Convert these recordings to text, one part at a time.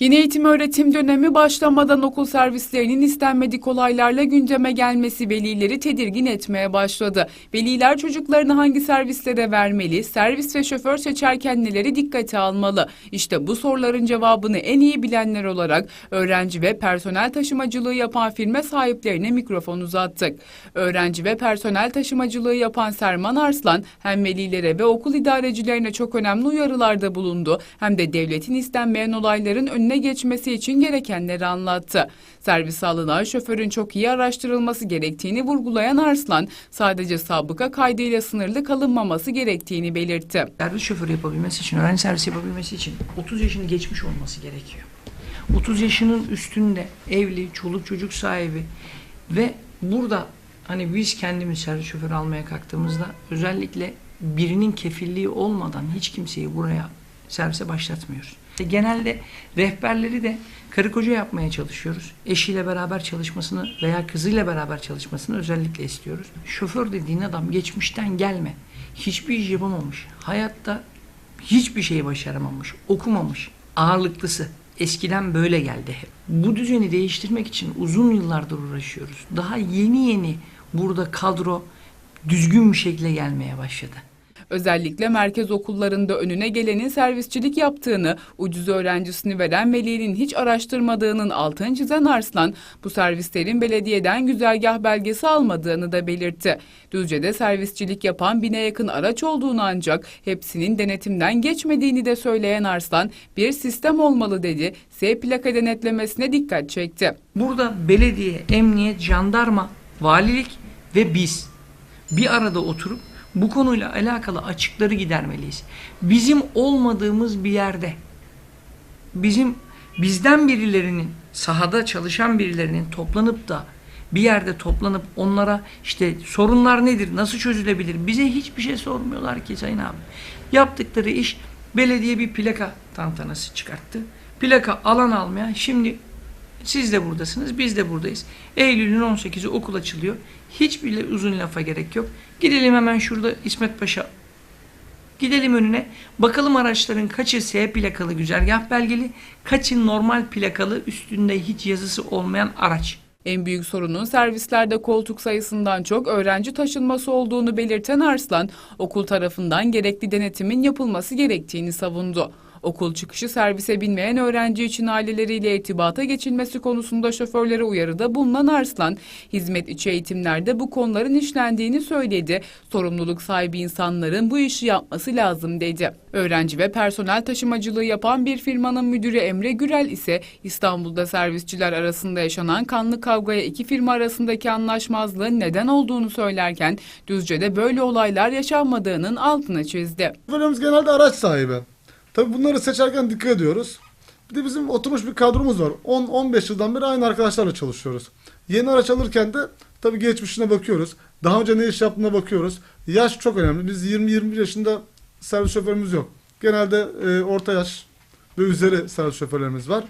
Yeni eğitim öğretim dönemi başlamadan okul servislerinin istenmedik olaylarla gündeme gelmesi velileri tedirgin etmeye başladı. Veliler çocuklarını hangi servislere vermeli, servis ve şoför seçerken neleri dikkate almalı? İşte bu soruların cevabını en iyi bilenler olarak öğrenci ve personel taşımacılığı yapan firma sahiplerine mikrofon uzattık. Öğrenci ve personel taşımacılığı yapan Serman Arslan hem velilere ve okul idarecilerine çok önemli uyarılarda bulundu hem de devletin istenmeyen olayların önüne geçmesi için gerekenleri anlattı. Servise alınan şoförün çok iyi araştırılması gerektiğini vurgulayan Arslan, sadece sabıka kaydıyla sınırlı kalınmaması gerektiğini belirtti. servis şoförü yapabilmesi için, öğrenci servisi yapabilmesi için 30 yaşını geçmiş olması gerekiyor. 30 yaşının üstünde evli, çoluk çocuk sahibi ve burada hani biz kendimiz servis şoförü almaya kalktığımızda özellikle birinin kefilliği olmadan hiç kimseyi buraya servise başlatmıyoruz. E, Genelde rehberleri de karı koca yapmaya çalışıyoruz. Eşiyle beraber çalışmasını veya kızıyla beraber çalışmasını özellikle istiyoruz. Şoför dediğin adam geçmişten gelme. Hiçbir iş yapamamış. Hayatta hiçbir şey başaramamış. Okumamış. Ağırlıklısı. Eskiden böyle geldi hep. Bu düzeni değiştirmek için uzun yıllardır uğraşıyoruz. Daha yeni yeni burada kadro düzgün bir şekilde gelmeye başladı. Özellikle merkez okullarında önüne gelenin servisçilik yaptığını, ucuz öğrencisini veren velinin hiç araştırmadığının altını çizen Arslan, bu servislerin belediyeden güzergah belgesi almadığını da belirtti. Düzce'de servisçilik yapan bine yakın araç olduğunu ancak hepsinin denetimden geçmediğini de söyleyen Arslan, bir sistem olmalı dedi, S plaka denetlemesine dikkat çekti. Burada belediye, emniyet, jandarma, valilik ve biz bir arada oturup bu konuyla alakalı açıkları gidermeliyiz. Bizim olmadığımız bir yerde bizim bizden birilerinin sahada çalışan birilerinin toplanıp da bir yerde toplanıp onlara işte sorunlar nedir, nasıl çözülebilir bize hiçbir şey sormuyorlar ki Sayın abi. Yaptıkları iş belediye bir plaka tantanası çıkarttı. Plaka alan almaya şimdi siz de buradasınız, biz de buradayız. Eylül'ün 18'i okul açılıyor. Hiçbir uzun lafa gerek yok. Gidelim hemen şurada İsmet Paşa. Gidelim önüne. Bakalım araçların kaçı S plakalı güzergah belgeli, kaçı normal plakalı üstünde hiç yazısı olmayan araç. En büyük sorunun servislerde koltuk sayısından çok öğrenci taşınması olduğunu belirten Arslan, okul tarafından gerekli denetimin yapılması gerektiğini savundu. Okul çıkışı servise binmeyen öğrenci için aileleriyle irtibata geçilmesi konusunda şoförlere uyarıda bulunan Arslan, hizmet içi eğitimlerde bu konuların işlendiğini söyledi. Sorumluluk sahibi insanların bu işi yapması lazım dedi. Öğrenci ve personel taşımacılığı yapan bir firmanın müdürü Emre Gürel ise İstanbul'da servisçiler arasında yaşanan kanlı kavgaya iki firma arasındaki anlaşmazlığın neden olduğunu söylerken Düzce'de böyle olaylar yaşanmadığının altına çizdi. Şoförlerimiz genelde araç sahibi. Tabii bunları seçerken dikkat ediyoruz. Bir de bizim oturmuş bir kadromuz var. 10-15 yıldan beri aynı arkadaşlarla çalışıyoruz. Yeni araç alırken de tabii geçmişine bakıyoruz. Daha önce ne iş yaptığına bakıyoruz. Yaş çok önemli. Biz 20-21 yaşında servis şoförümüz yok. Genelde e, orta yaş ve üzeri servis şoförlerimiz var.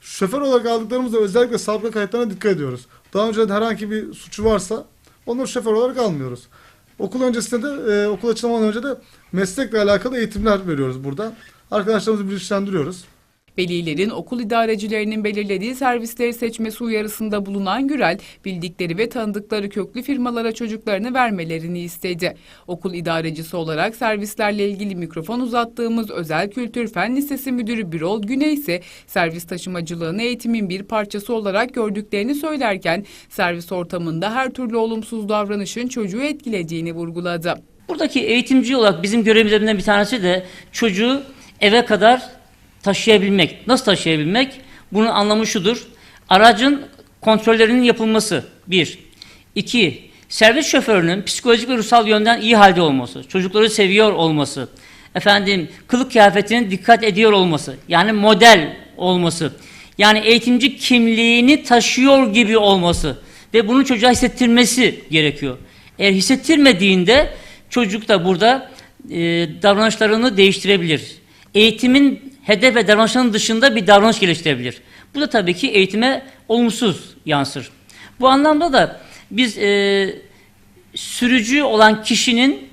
Şoför olarak aldıklarımızda özellikle sabıka kayıtlarına dikkat ediyoruz. Daha önce herhangi bir suçu varsa onları şoför olarak almıyoruz. Okul öncesinde de e, okul açılmadan önce de meslekle alakalı eğitimler veriyoruz burada. Arkadaşlarımızı bilinçlendiriyoruz. Velilerin okul idarecilerinin belirlediği servisleri seçmesi uyarısında bulunan Gürel, bildikleri ve tanıdıkları köklü firmalara çocuklarını vermelerini istedi. Okul idarecisi olarak servislerle ilgili mikrofon uzattığımız Özel Kültür Fen Lisesi Müdürü Birol Güney ise servis taşımacılığını eğitimin bir parçası olarak gördüklerini söylerken servis ortamında her türlü olumsuz davranışın çocuğu etkilediğini vurguladı. Buradaki eğitimci olarak bizim görevlerimizden bir tanesi de çocuğu eve kadar taşıyabilmek. Nasıl taşıyabilmek? Bunun anlamı şudur. Aracın kontrollerinin yapılması. Bir. İki. Servis şoförünün psikolojik ve ruhsal yönden iyi halde olması. Çocukları seviyor olması. Efendim kılık kıyafetine dikkat ediyor olması. Yani model olması. Yani eğitimci kimliğini taşıyor gibi olması. Ve bunu çocuğa hissettirmesi gerekiyor. Eğer hissettirmediğinde çocuk da burada e, davranışlarını değiştirebilir. Eğitimin hedef ve davranışının dışında bir davranış geliştirebilir. Bu da tabii ki eğitime olumsuz yansır. Bu anlamda da biz e, sürücü olan kişinin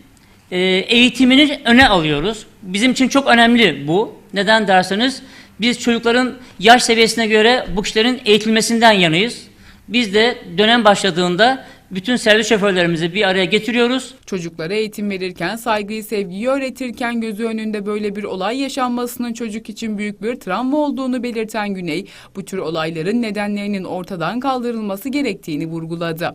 e, eğitimini öne alıyoruz. Bizim için çok önemli bu. Neden derseniz Biz çocukların yaş seviyesine göre bu kişilerin eğitilmesinden yanıyız. Biz de dönem başladığında bütün servis şoförlerimizi bir araya getiriyoruz. Çocuklara eğitim verirken, saygıyı, sevgiyi öğretirken gözü önünde böyle bir olay yaşanmasının çocuk için büyük bir travma olduğunu belirten Güney, bu tür olayların nedenlerinin ortadan kaldırılması gerektiğini vurguladı.